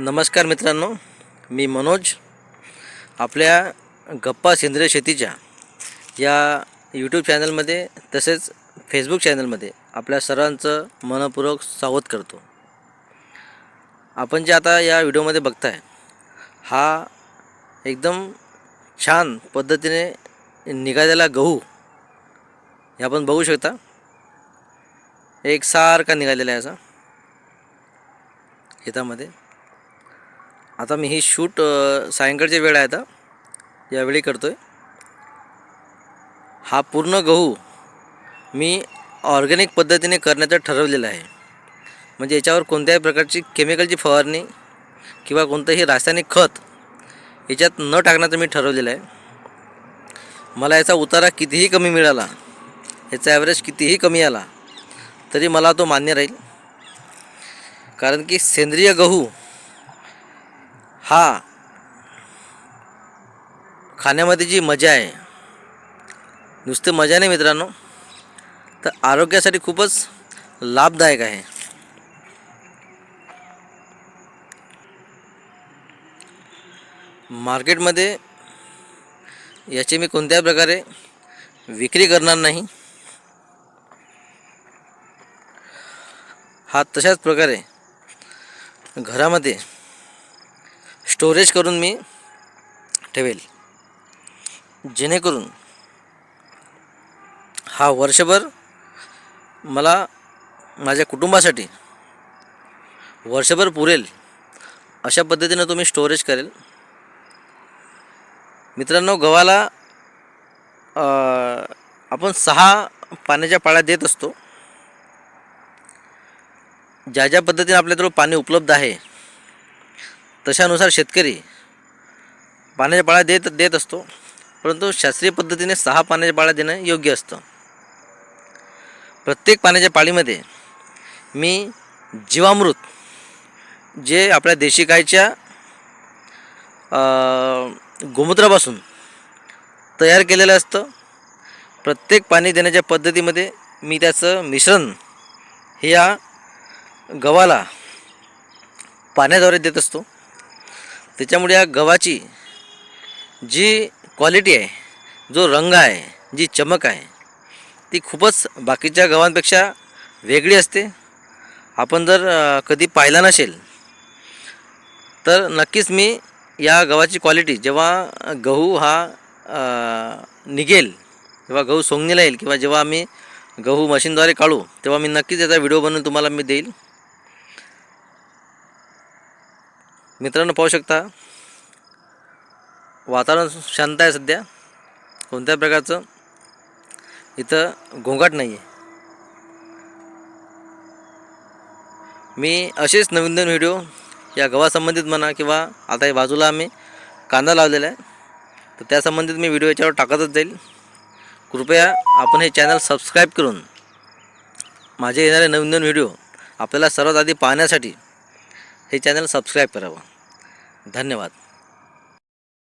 नमस्कार मित्रांनो मी मनोज. आपल्या गप्पा सेंद्रिय शेतीच्या या यूट्यूब चॅनलमध्ये तसेच फेसबुक चॅनलमध्ये आपल्या सर्वांचं मनपूर्वक स्वागत करतो. आपण जे आता या व्हिडिओमध्ये बघताय हा एकदम छान पद्धतीने निघालेला गहू हे आपण बघू शकता. एक सारखा निघालेला आहे असा. शेतामध्ये आता मी ही शूट सायंकाळची वेळ आहे आता. यावेळी करतो आहे हा पूर्ण गहू मी ऑर्गॅनिक पद्धतीने करण्याचं ठरवलेलं आहे. म्हणजे याच्यावर कोणत्याही प्रकारची केमिकलची फवारणी किंवा कोणतंही रासायनिक खत याच्यात न टाकण्याचं मी ठरवलेलं आहे. मला याचा उतारा कितीही कमी मिळाला याचा ॲव्हरेज कितीही कमी आला तरी मला तो मान्य राहील. कारण की सेंद्रिय गहू हा. खाण्यामध्ये जी मजा आहे नुसतं मजा नाही मित्रांनो तर आरोग्यासाठी खूपच लाभदायक आहे. मार्केटमध्ये याची मी कोणत्याही प्रकारे विक्री करणार नाही. हा तशाच प्रकारे घरामध्ये स्टोरेज करून मी ठेवेल. जेणेकरून हा वर्षभर मला माझ्या कुटुंबासाठी वर्षभर पुरेल अशा पद्धतीनं तुम्ही स्टोरेज करेल. मित्रांनो गव्हाला आपण सहा पाण्याच्या पाळ्या देत असतो. ज्या ज्या पद्धतीने आपल्याजवळ पाणी उपलब्ध आहे तशानुसार शेतकरी पाण्याच्या पाळ्या देत देत असतो. परंतु शास्त्रीय पद्धतीने सहा पाण्याच्या पाळ्या देणं योग्य असतं. प्रत्येक पाण्याच्या पाळीमध्ये मी जीवामृत जे आपल्या देशी गायच्या गोमूत्रापासून तयार केलेलं असतं. प्रत्येक पाणी देण्याच्या पद्धतीमध्ये मी त्याचं मिश्रण हे या गव्हाला पाण्याद्वारे देत असतो. त्याच्यामुळे या गव्हाची जी क्वालिटी आहे जो रंग आहे जी चमक आहे ती खूपच बाकीच्या गव्हांपेक्षा वेगळी असते. आपण जर कधी पाहिला नसेल तर नक्कीच मी या गव्हाची क्वालिटी जेव्हा गहू हा निघेल जेव्हा गहू सोंगणीला येईल किंवा जेव्हा आम्ही गहू मशीनद्वारे काढू तेव्हा मी नक्कीच याचा व्हिडिओ बनवून तुम्हाला मी देईल. मित्रांनो पाहू शकता. वातावरण शांत आहे सध्या. कोणत्या प्रकारचं? इथं घोंगाट नाही आहे मी असेच नवीन नवीन व्हिडिओ या गव्हासंबंधित म्हणा किंवा आता या बाजूला आम्ही कांदा लावलेला आहे. तर त्या संबंधित मी व्हिडिओ याच्यावर टाकतच जाईल. कृपया आपण हे चॅनल सबस्क्राईब करून माझे येणारे नवीन नवीन व्हिडिओ आपल्याला सर्वात आधी पाहण्यासाठी हे चॅनल सबस्क्राईब करावं. धन्यवाद.